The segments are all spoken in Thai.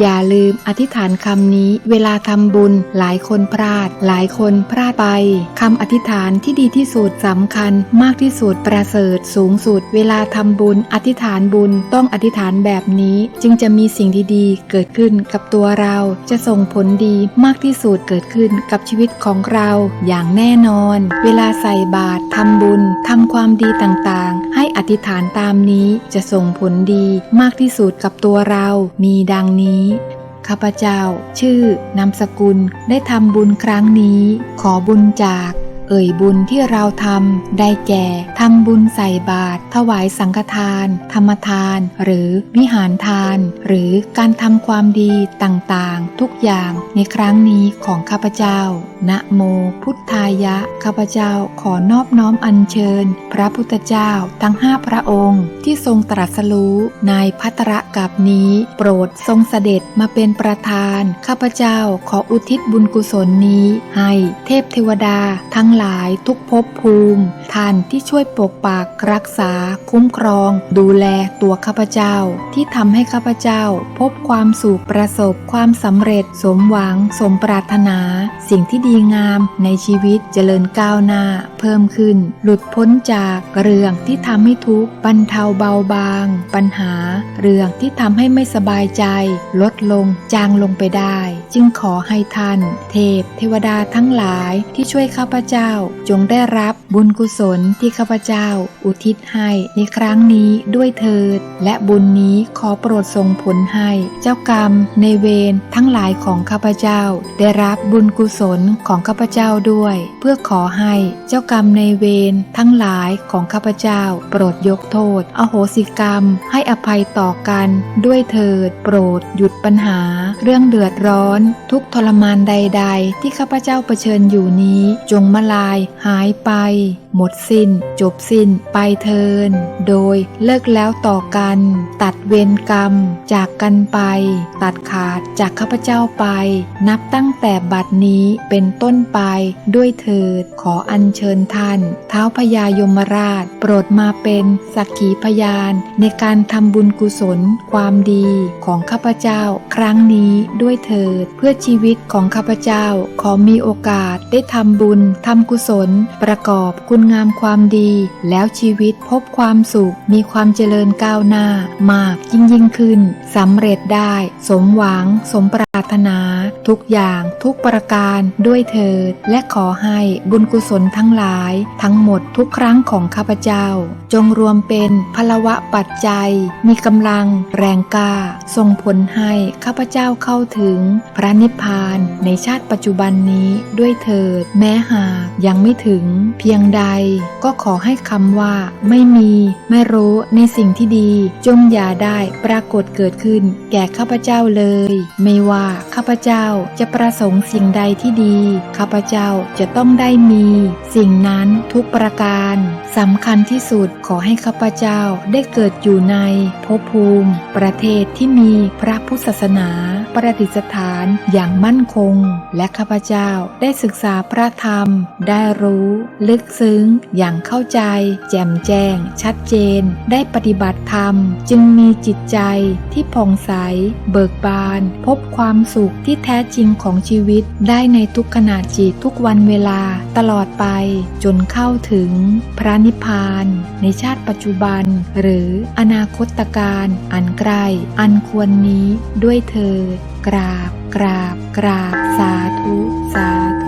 อย่าลืมอธิษฐานคำนี้เวลาทำบุญหลายคนพลาด หลายคนพลาดไปคำอธิษฐานที่ดีที่สุดสำคัญ มากที่สุดประเสริฐสูงสุด เวลาทำบุญ อธิษฐานบุญต้องอธิษฐานแบบนี้ จึงจะมีสิ่งดีๆ เกิดขึ้นกับตัวเราจะส่งผลดีมากที่สุดเกิดขึ้นกับชีวิตของเราอย่างแน่นอน เวลาใส่บาตรทำบุญทำความดีต่างๆ ให้อธิษฐานตามนี้จะส่งผลดีมากที่สุดกับตัวเรามีดังนี้ข้าพเจ้าชื่อนามสกุลได้ทำบุญครั้งนี้ ขอบุญจาก เอ่ยบุญที่เราทำได้แก่ทำบุญใส่บาตรถวายสังฆทาน ธรรมทาน หรือวิหารทาน หรือการทำความดีต่างๆ ทุกอย่างในครั้งนี้ของข้าพเจ้า นะโมพุทธายะ ข้าพเจ้าขอนอบน้อมอัญเชิญ พระพุทธเจ้าทั้งห้าพระองค์ ที่ทรงตรัสรู้ในพัตระกับนี้ โปรดทรงเสด็จมาเป็นประธาน ข้าพเจ้าขออุทิศบุญกุศลนี้ ให้เทพเทวดาทั้งหลายทุกภพภูมิ ท่านที่ช่วยปกปักรักษา คุ้มครอง ดูแลตัวข้าพเจ้า ที่ทำให้ข้าพเจ้า พบความสุขประสบความสำเร็จ สมหวัง สมปรารถนา สิ่งที่ดีงามในชีวิตเจริญก้าวหน้า เพิ่มขึ้น หลุดพ้นจากเรื่องที่ทำให้ทุกข์บรรเทาเบาบาง ปัญหา เรื่องที่ทำให้ไม่สบายใจ ลดลงจางลงไปได้ จึงขอให้ท่าน เทพ เทวดาทั้งหลายที่ช่วยข้าพเจ้าจงได้รับบุญกุศลที่ข้าพเจ้า อุทิศให้ในครั้งนี้ด้วยเถิด และบุญนี้ขอโปรดส่งผลให้ เจ้ากรรมในเวรทั้งหลายของข้าพเจ้า ได้รับบุญกุศลของข้าพเจ้าด้วย เพื่อขอให้เจ้ากรรมในเวรทั้งหลายของข้าพเจ้า โปรดยกโทษ อโหสิกรรม ให้อภัยต่อกันด้วยเถิด โปรดหยุดปัญหา เรื่องเดือดร้อน ทุกทรมานใด ๆ ที่ข้าพเจ้าเผชิญอยู่นี้จงมาลายหายไป หมดสิ้น จบสิ้นไปเทิน โดยเลิกแล้วต่อกัน ตัดเวรกรรม จากกันไป ตัดขาดจากข้าพเจ้าไป นับตั้งแต่บัดนี้เป็นต้นไปด้วยเถิด ขออัญเชิญท่าน เท้าพญายมราช โปรดมาเป็นสักขีพยานในการทำบุญกุศลความดีของข้าพเจ้าครั้งนี้ด้วยเถิด เพื่อชีวิตของข้าพเจ้าขอมีโอกาสได้ทำบุญทำกุศล ประกอบคุณงามความดี แล้วชีวิตพบความสุข มีความเจริญก้าวหน้า มากยิ่งยิ่งขึ้นสำเร็จได้ สมหวัง สมปราร ถนา ทุกอย่างทุกประการด้วยเถิด และขอให้บุญกุศลทั้งหลาย ทั้งหมดทุกครั้งของข้าพเจ้า จงรวมเป็นพลวะปัจจัย มีกำลังแรงกล้าส่งผลให้ข้าพเจ้าเข้าถึง พระนิพพานในชาติปัจจุบันนี้ด้วยเถิด แม้หากยังไม่ถึง เพียงใด ก็ขอให้คำว่า ไม่มี ไม่รู้ในสิ่งที่ดี จงอย่าได้ปรากฏเกิดขึ้น แก่ข้าพเจ้าเลย ไม่ว่าข้าพเจ้าจะประสงค์สิ่งใดที่ดี ข้าพเจ้าจะต้องได้มี สิ่งนั้นทุกประการสำคัญที่สุดขอให้ข้าพเจ้าได้เกิดอยู่ในภพภูมิ ประเทศที่มีพระพุทธศาสนา ประดิษฐานอย่างมั่นคง และข้าพเจ้าได้ศึกษาพระธรรม ได้รู้ ลึกซึ้ง อย่างเข้าใจ แจ่มแจ้ง ชัดเจน ได้ปฏิบัติธรรม จึงมีจิตใจที่ผ่องใส เบิกบาน พบความความสุขที่แท้จริงของชีวิตได้ในทุกขณะจิตทุกวันเวลาตลอดไป จนเข้าถึงพระนิพพาน ในชาติปัจจุบัน หรืออนาคตการอันใกล้อันควรนี้ด้วยเธอกราบ กราบ กราบ สาธุ สาธุ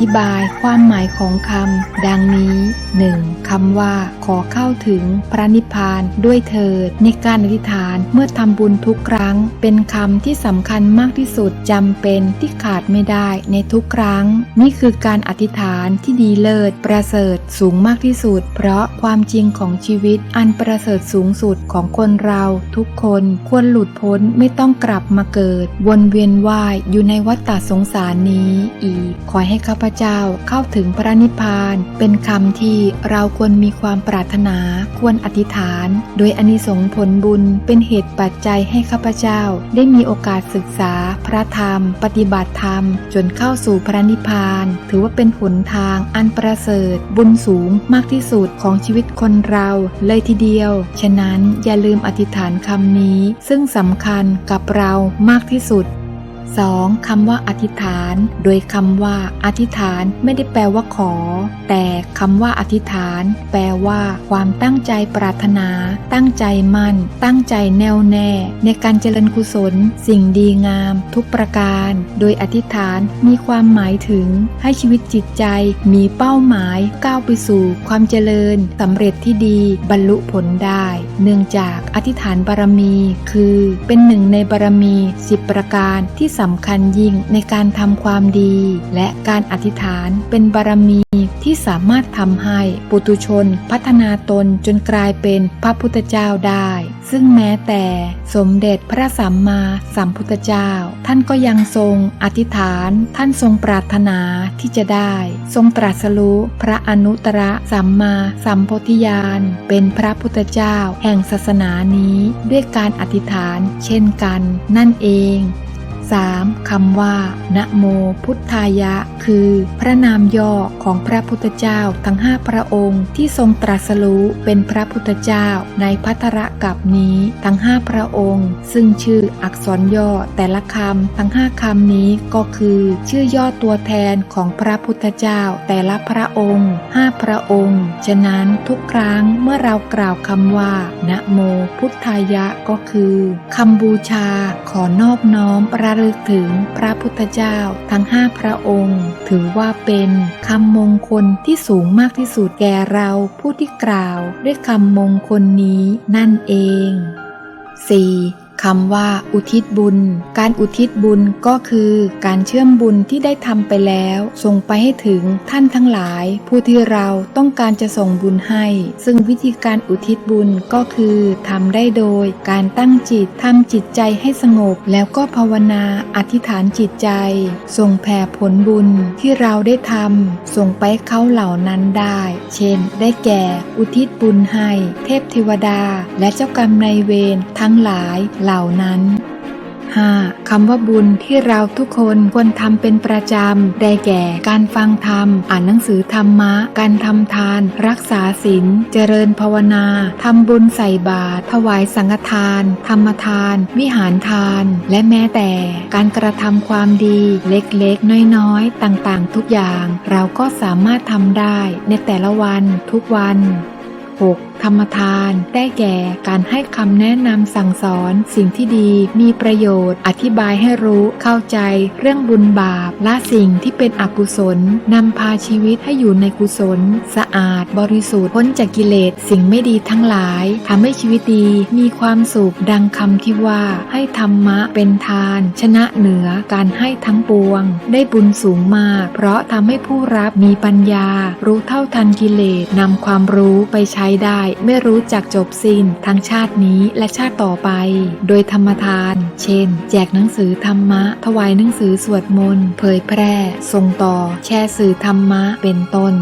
ธิบายความหมายของคำดังนี้ 1. คำว่าขอเข้าถึงพระนิพพานด้วยเถิด ในการอธิษฐานเมื่อทำบุญทุกครั้ง เป็นคำที่สำคัญมากที่สุดจำเป็นที่ขาดไม่ได้ในทุกครั้ง นี่คือการอธิษฐานที่ดีเลิศ ประเสริฐสูงมากที่สุด เพราะความจริงของชีวิตอันประเสริฐสูงสุดของคนเราทุกคนควรหลุดพ้นไม่ต้องกลับมาเกิด วนเวียนว่ายอยู่ในวัฏฏะสงสารนี้อีกขอให้ข้าข้าพเจ้าเข้าถึงพระนิพพาน เป็นคำที่เราควรมีความปรารถนา ควรอธิษฐาน โดยอนิสงผลบุญเป็นเหตุปัจจัยให้ข้าพเจ้า ได้มีโอกาสศึกษาพระธรรม ปฏิบัติธรรม จนเข้าสู่พระนิพพาน ถือว่าเป็นหนทางอันประเสริฐ บุญสูงมากที่สุดของชีวิตคนเราเลยทีเดียว ฉะนั้นอย่าลืมอธิษฐานคำนี้ ซึ่งสำคัญกับเรามากที่สุด 2. คำว่าอธิษฐาน โดยคำว่าอธิษฐานไม่ได้แปลว่าขอ แต่คำว่าอธิษฐาน แปลว่า ความตั้งใจปรารถนา ตั้งใจมั่น ตั้งใจแน่วแน่ ในการเจริญกุศล สิ่งดีงาม ทุกประการ โดยอธิษฐานมีความหมายถึง ให้ชีวิตจิตใจมีเป้าหมายก้าวไปสู่ความเจริญสำเร็จที่ดีบรรลุผลได้ เนื่องจากอธิษฐานบารมี คือ เป็นหนึ่งในบารมีสิบประการที่สำคัญยิ่งในการทำความดี และการอธิษฐานเป็นบารมีที่สามารถทำให้ปุตุชนพัฒนาตนจนกลายเป็นพระพุทธเจ้าได้ ซึ่งแม้แต่สมเด็จพระสัมมาสัมพุทธเจ้า ท่านก็ยังทรงอธิษฐาน ท่านทรงปรารถนาที่จะได้ ทรงตรัสรู้พระอนุตตรสัมมาสัมโพธิญาณ เป็นพระพุทธเจ้าแห่งศาสนานี้ด้วยการอธิษฐานเช่นกัน นั่นเอง 3. คำว่านะโมพุทธายะ คือ พระนามย่อของพระพุทธเจ้าทั้งห้าพระองค์ที่ทรงตรัสรู้เป็นพระพุทธเจ้าในพัทระกับนี้ทั้งห้าพระองค์ ซึ่งชื่ออักษรย่อแต่ละคำทั้งห้าคำนี้ก็คือ ชื่อย่อตัวแทนของพระพุทธเจ้าแต่ละพระองค์ห้าพระองค์ ฉะนั้นทุกครั้งเมื่อเรากล่าวคำว่านะโมพุทธายะก็คือคำบูชาขอนอบน้อมระลึกถึงพระพุทธเจ้าทั้งห้าพระองค์ ถือว่าเป็นคำมงคลที่สูงมากที่สุดแก่เราผู้ที่กล่าว ด้วยคำมงคลนี้นั่นเอง 4. คำว่าอุทิศบุญ การอุทิศบุญก็คือการเชื่อมบุญที่ได้ทำไปแล้ว ส่งไปให้ถึงท่านทั้งหลาย ผู้ที่เราต้องการจะส่งบุญให้ ซึ่งวิธีการอุทิศบุญก็คือทำได้โดยการตั้งจิตทำจิตใจให้สงบ แล้วก็ภาวนาอธิษฐานจิตใจ ส่งแผ่ผลบุญที่เราได้ทำส่งไปเขาเหล่านั้นได้ เช่น ได้แก่อุทิศบุญให้ เทพเทวดา และเจ้ากรรมนายเวรทั้งหลายหล่านั้น 5. คำว่าบุญที่เราทุกคนควรทำเป็นประจำ ได้แก่ การฟังธรรม อ่านหนังสือธรรมะ การทำทาน รักษาศีล เจริญภาวนา ทำบุญใส่บาตร ถวายสังฆทาน ธรรมทาน วิหารทาน และแม้แต่การกระทำความดี เล็กๆ น้อยๆ ต่างๆ ทุกอย่าง เราก็สามารถทำได้ในแต่ละวันทุกวัน 6. ธรรมทานได้แก่การให้คำแนะนำสั่งสอน สิ่งที่ดีมีประโยชน์ อธิบายให้รู้เข้าใจ เรื่องบุญบาปละสิ่งที่เป็นอกุศลนำพาชีวิตให้อยู่ในกุศล สะอาด บริสุทธิ์พ้นจากกิเลสสิ่งไม่ดีทั้งหลายทำให้ชีวิตดีมีความสุขดังคำที่ว่า ให้ธรรมะเป็นทาน ชนะเหนือการให้ทั้งปวง ได้บุญสูงมาก เพราะทำให้ผู้รับมีปัญญา รู้เท่าทันกิเลสนำความรู้ไปใช้ได้ไม่รู้จักจบสิ้นทั้งชาตินี้และชาติต่อไป โดยธรรมทาน เช่น แจกหนังสือธรรมะ ถวายหนังสือสวดมนต์ เผยแพร่ ส่งต่อ แชร์สื่อธรรมะ เป็นต้น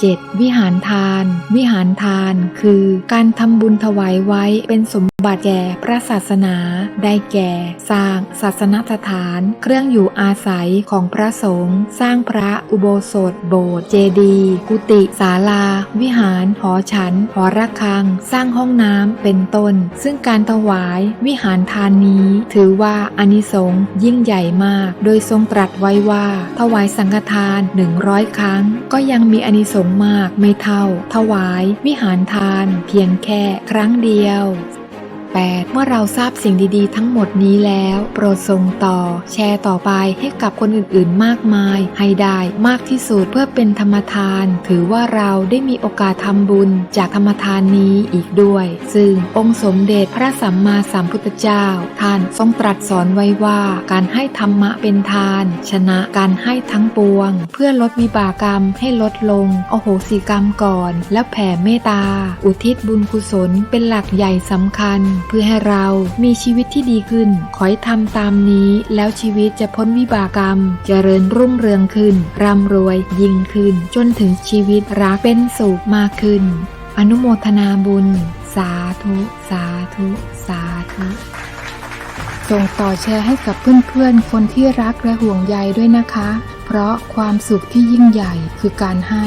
7. วิหารทาน วิหารทาน คือการทำบุญถวายไว้เป็นสม บัติแก่พระศาสนาได้แก่ สร้างศาสนสถาน เครื่องอยู่อาศัยของพระสงฆ์สร้างพระอุโบสถ โบสถ์เจดีย์กุฏิศาลา วิหาร หอฉัน หอระฆัง สร้างห้องน้ำเป็นต้น ซึ่งการถวายวิหารทานนี้ ถือว่าอนิสงส์ยิ่งใหญ่มาก โดยทรงตรัสไว้ว่า ถวายสังฆทาน 100 ครั้ง ก็ยังมีอนิสงส์มากไม่เท่า ถวายวิหารทาน เพียงแค่ครั้งเดียว 8. เมื่อเราทราบสิ่งดีๆ ทั้งหมดนี้แล้ว โปรดส่งต่อ แชร์ต่อไปให้กับคนอื่นๆ มากมาย ให้ได้มากที่สุดเพื่อเป็นธรรมทาน ถือว่าเราได้มีโอกาสทำบุญจากธรรมทานนี้อีกด้วย ซึ่งองค์สมเด็จพระสัมมาสัมพุทธเจ้า ท่านทรงตรัสสอนไว้ว่าการให้ธรรมะเป็นทาน ชนะการให้ทั้งปวง เพื่อลดวิบากกรรมให้ลดลง โอโหสิกรรมก่อน แล้วแผ่เมตตา อุทิศบุญกุศลเป็นหลักใหญ่สำคัญเพื่อให้เรามีชีวิตที่ดีขึ้น ขอให้ทำตามนี้แล้วชีวิตจะพ้นวิบากกรรม เจริญรุ่งเรืองขึ้น ร่ำรวยยิ่งขึ้น จนถึงชีวิตรักเป็นสุขมากขึ้น อนุโมทนาบุญ สาธุ สาธุ สาธุส่งต่อแชร์ให้กับเพื่อนๆ คนที่รักและห่วงใยด้วยนะคะ เพราะความสุขที่ยิ่งใหญ่คือการให้